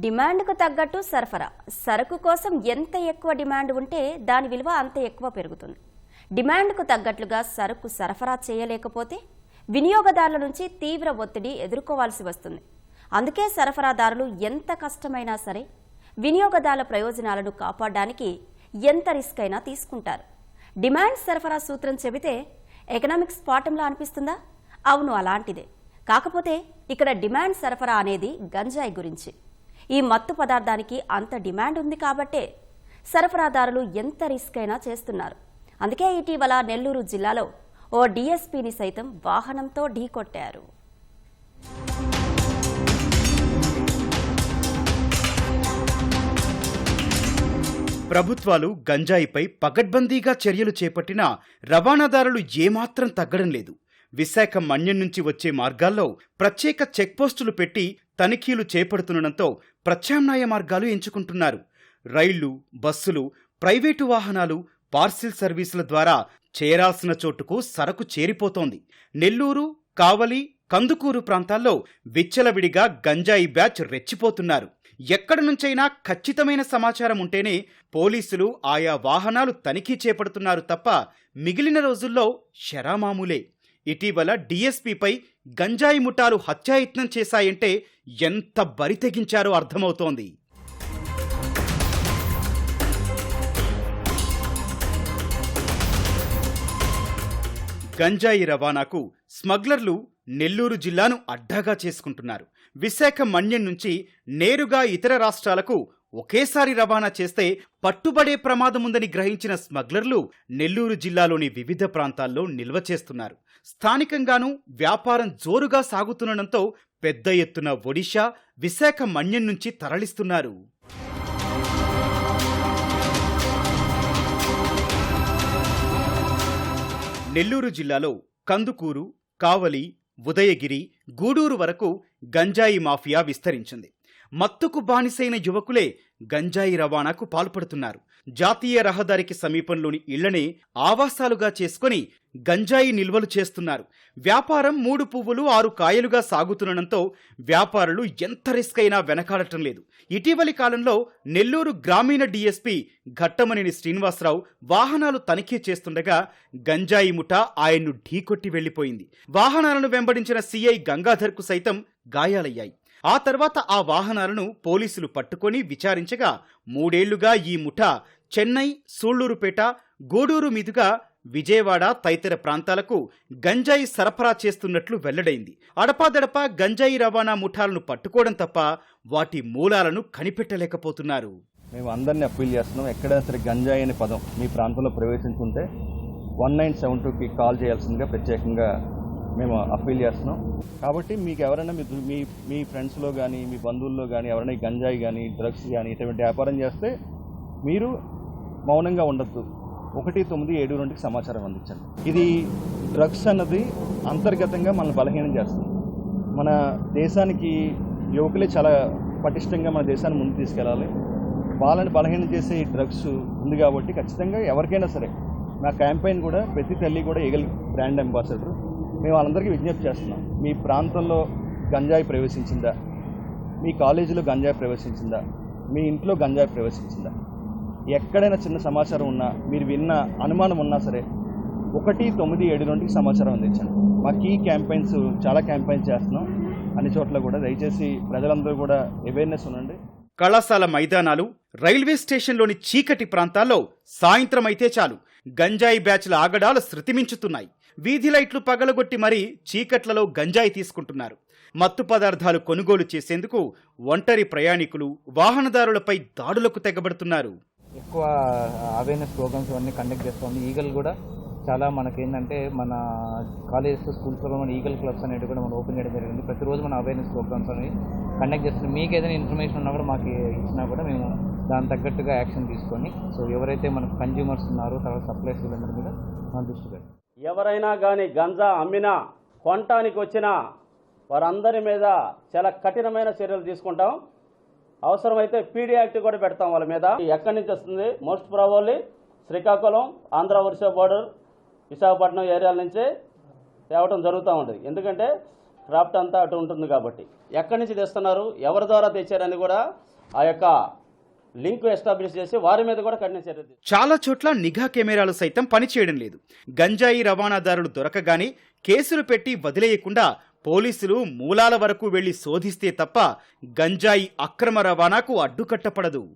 డిమాండ్కు తగ్గట్టు సరఫరా. సరుకు కోసం ఎంత ఎక్కువ డిమాండ్ ఉంటే దాని విలువ అంత ఎక్కువ పెరుగుతుంది. డిమాండ్కు తగ్గట్లుగా సరుకు సరఫరా చేయలేకపోతే వినియోగదారుల నుంచి తీవ్ర ఒత్తిడి ఎదుర్కోవాల్సి వస్తుంది. అందుకే సరఫరాదారులు ఎంత కష్టమైనా సరే వినియోగదారుల ప్రయోజనాలను కాపాడడానికి ఎంత రిస్క్ అయినా తీసుకుంటారు. డిమాండ్ సరఫరా సూత్రం చెబితే ఎకనామిక్స్ పాఠంలా అనిపిస్తుందా? అవును అలాంటిదే. కాకపోతే ఇక్కడ డిమాండ్ సరఫరా అనేది గంజాయి గురించి. ఈ మత్తు పదార్థానికి అంత డిమాండ్ ఉంది కాబట్టే సరఫరాదారులు ఎంత రిస్క్ అయినా చేస్తున్నారు. అందుకే ఇటీవల నెల్లూరు జిల్లాలో ఓ డీఎస్పీని సైతం వాహనంతో ఢీకొట్టారు ప్రభుత్వాలు గంజాయిపై పగడ్బందీగా చర్యలు చేపట్టినా రవాణాదారులు ఏమాత్రం తగ్గడం లేదు. విశాఖ మన్యం నుంచి వచ్చే మార్గాల్లో ప్రత్యేక చెక్పోస్టులు పెట్టి తనిఖీలు చేపడుతుండటంతో ప్రత్యామ్నాయ మార్గాలు ఎంచుకుంటున్నారు. రైళ్ళు బస్సులు ప్రైవేటు వాహనాలు పార్సిల్ సర్వీసుల ద్వారా చేరాల్సిన చోటుకు సరకు చేరిపోతోంది. నెల్లూరు కావలి కందుకూరు ప్రాంతాల్లో విచ్చలవిడిగా గంజాయి బ్యాచ్ రెచ్చిపోతున్నారు. ఎక్కడి నుంచైనా ఖచ్చితమైన సమాచారం ఉంటేనే పోలీసులు ఆయా వాహనాలు తనిఖీ చేపడుతున్నారు తప్ప మిగిలిన రోజుల్లో శరామామూలే ఇటీవల డీఎస్పీపై గంజాయి ముఠాలు హత్యాయత్నం చేశాయంటే ఎంత బరి తెగించారో అర్థమవుతోంది. గంజాయి రవాణాకు స్మగ్లర్లు నెల్లూరు జిల్లాను అడ్డాగా చేసుకుంటున్నారు. విశాఖ మన్యం నుంచి నేరుగా ఇతర రాష్ట్రాలకు ఒకేసారి రవాణా చేస్తే పట్టుబడే ప్రమాదముందని గ్రహించిన స్మగ్లర్లు నెల్లూరు జిల్లాలోని వివిధ ప్రాంతాల్లో నిల్వ చేస్తున్నారు. స్థానికంగానూ వ్యాపారం జోరుగా సాగుతుండటంతో పెద్ద ఎత్తున ఒడిషా విశాఖ మన్యం నుంచి తరలిస్తున్నారు. నెల్లూరు జిల్లాలో కందుకూరు కావలి ఉదయగిరి గూడూరు వరకు గంజాయి మాఫియా విస్తరించింది. మత్తుకు బానిసైన యువకులే గంజాయి రవాణాకు పాల్పడుతున్నారు. జాతీయ రహదారికి సమీపంలోని ఇళ్ళనే ఆవాసాలుగా చేసుకొని గంజాయి నిల్వలు చేస్తున్నారు. వ్యాపారం మూడు పువ్వులు ఆరు కాయలుగా సాగుతుండటంతో వ్యాపారులు ఎంత రిస్క్ అయినా వెనకాడటం లేదు. ఇటీవలి కాలంలో నెల్లూరు గ్రామీణ డీఎస్పీ ఘట్టమనేని శ్రీనివాసరావు వాహనాలు తనిఖీ చేస్తుండగా గంజాయి ముఠ ఆయన్ను ఢీకొట్టి వెళ్ళిపోయింది వాహనాలను వెంబడించిన సీఐ గంగాధర్కు సైతం గాయాలయ్యాయి. ఆ తర్వాత ఆ వాహనాలను పోలీసులు పట్టుకొని విచారించగా మూడేళ్ళుగా ఈ ముఠ చెన్నై సూళ్ళూరుపేట గూడూరు మీదుగా విజయవాడ తదితర ప్రాంతాలకు గంజాయి సరఫరా చేస్తున్నట్లు వెల్లడైంది. అడపాదడపా గంజాయి రవాణా ముఠాలను పట్టుకోవడం తప్ప వాటి మూలాలను కనిపెట్టలేకపోతున్నారు. మేము అందరినీ అప్పీల్ చేస్తున్నాం ఎక్కడైనా సరే గంజాయి అనే పదం మీ ప్రాంతంలో ప్రవేశించుంటే వన్ నైన్ సెవెన్ టూకి కాల్ చేయాల్సిందిగా ప్రత్యేకంగా మేము అప్పీల్ చేస్తున్నాం. కాబట్టి మీకు ఎవరైనా మీ మీ మీ ఫ్రెండ్స్లో కానీ మీ బంధువుల్లో కానీ ఎవరైనా గంజాయి కానీ డ్రగ్స్ కానీ ఇటువంటి వ్యాపారం చేస్తే మీరు మౌనంగా ఉండొద్దు. ఒకటి తొమ్మిది ఏడు రెండుకి సమాచారం అందించండి. ఇది డ్రగ్స్ అన్నది అంతర్గతంగా మనల్ని బలహీనం చేస్తుంది. మన దేశానికి యువకులే చాలా పటిష్టంగా మన దేశాన్ని ముందు తీసుకెళ్ళాలి. వాళ్ళని బలహీనం చేసే ఈ డ్రగ్స్ ఉంది కాబట్టి ఖచ్చితంగా ఎవరికైనా సరే నా క్యాంపెయిన్ కూడా ప్రతి తల్లి కూడా ఈగల్ బ్రాండ్ అంబాసిడర్. మేము వాళ్ళందరికీ విజ్ఞప్తి చేస్తున్నాం. మీ ప్రాంతంలో గంజాయి ప్రవేశించిందా? మీ కాలేజీలో గంజాయి ప్రవేశించిందా? మీ ఇంట్లో గంజాయి ప్రవేశించిందా? ఎక్కడైనా చిన్న సమాచారం ఉన్నా మీరు విన్న అనుమానం ఉన్నా సరే ఒకటి తొమ్మిది ఏడు నుండి సమాచారం అందించండి. మా కీ క్యాంపెయిన్స్ చాలా క్యాంపెయిన్స్ చేస్తున్నాం. అన్ని చోట్ల కూడా దయచేసి ప్రజలందరూ కూడా అవేర్నెస్ ఉండండి. కళాశాల మైదానాలు రైల్వే స్టేషన్లోని చీకటి ప్రాంతాల్లో సాయంత్రం అయితే చాలు. గంజాయి బ్యాచ్ల ఆగడాలు శృతిమించుతున్నాయి. వీధి లైట్లు పగలగొట్టి మరీ చీకట్లలో గంజాయి తీసుకుంటున్నారు. మత్తు పదార్థాలు కొనుగోలు చేసేందుకు ఒంటరి ప్రయాణికులు వాహనదారులపై దాడులకు తెగబడుతున్నారు. ఎక్కువ అవేర్నెస్ ప్రోగ్రామ్స్ ఇవన్నీ కండక్ట్ చేస్తుంది. ఈగల్ కూడా చాలా మనకి ఏంటంటే మన కాలేజెస్ స్కూల్స్లో మన ఈగల్ క్లబ్స్ అనేవి కూడా మనం ఓపెన్ చేయడం జరిగింది. ప్రతిరోజు మన అవేర్నెస్ ప్రోగ్రామ్స్ అనేవి కండక్ట్ చేస్తున్నాం మీకు ఏదైనా ఇన్ఫర్మేషన్ ఉన్నా కూడా మాకు ఇచ్చినా కూడా మేము దాని తగ్గట్టుగా యాక్షన్ తీసుకొని సో ఎవరైతే మన కన్జ్యూమర్స్ ఉన్నారో తర్వాత సప్లైస్ వీళ్ళందరి మీద మన దృష్టి పెట్టాం ఎవరైనా కానీ గంజా అమ్మినా కొనటానికి వచ్చినా వారందరి మీద చాలా కఠినమైన చర్యలు తీసుకుంటాం. అవసరమైతే పీడీ యాక్ట్ కూడా పెడతాం వాళ్ళ మీద. ఎక్కడి నుంచి వస్తుంది? Most probably Srikakulam Andhra Orissa border Visakhapatnam ఏరియాల నుంచే తేవటం జరుగుతూ ఉంటుంది. ఎందుకంటే క్రాఫ్ట్ అంతా అటు ఉంటుంది కాబట్టి. ఎక్కడి నుంచి తెస్తున్నారు? ఎవరి ద్వారా తెచ్చారని కూడా ఆ యొక్క లింక్ ఎస్టాబ్లిష్ చేసి వారి మీద కూడా కఠిన చర్య చాలా చోట్ల నిఘా కెమెరాలు సైతం పనిచేయడం లేదు. గంజాయి రవాణాదారులు దొరకగానే కేసులు పెట్టి వదిలేయకుండా పోలీసులు మూలాల వరకు వెళ్ళి శోధిస్తే తప్ప గంజాయి అక్రమ రవాణాకు అడ్డుకట్టపడదు.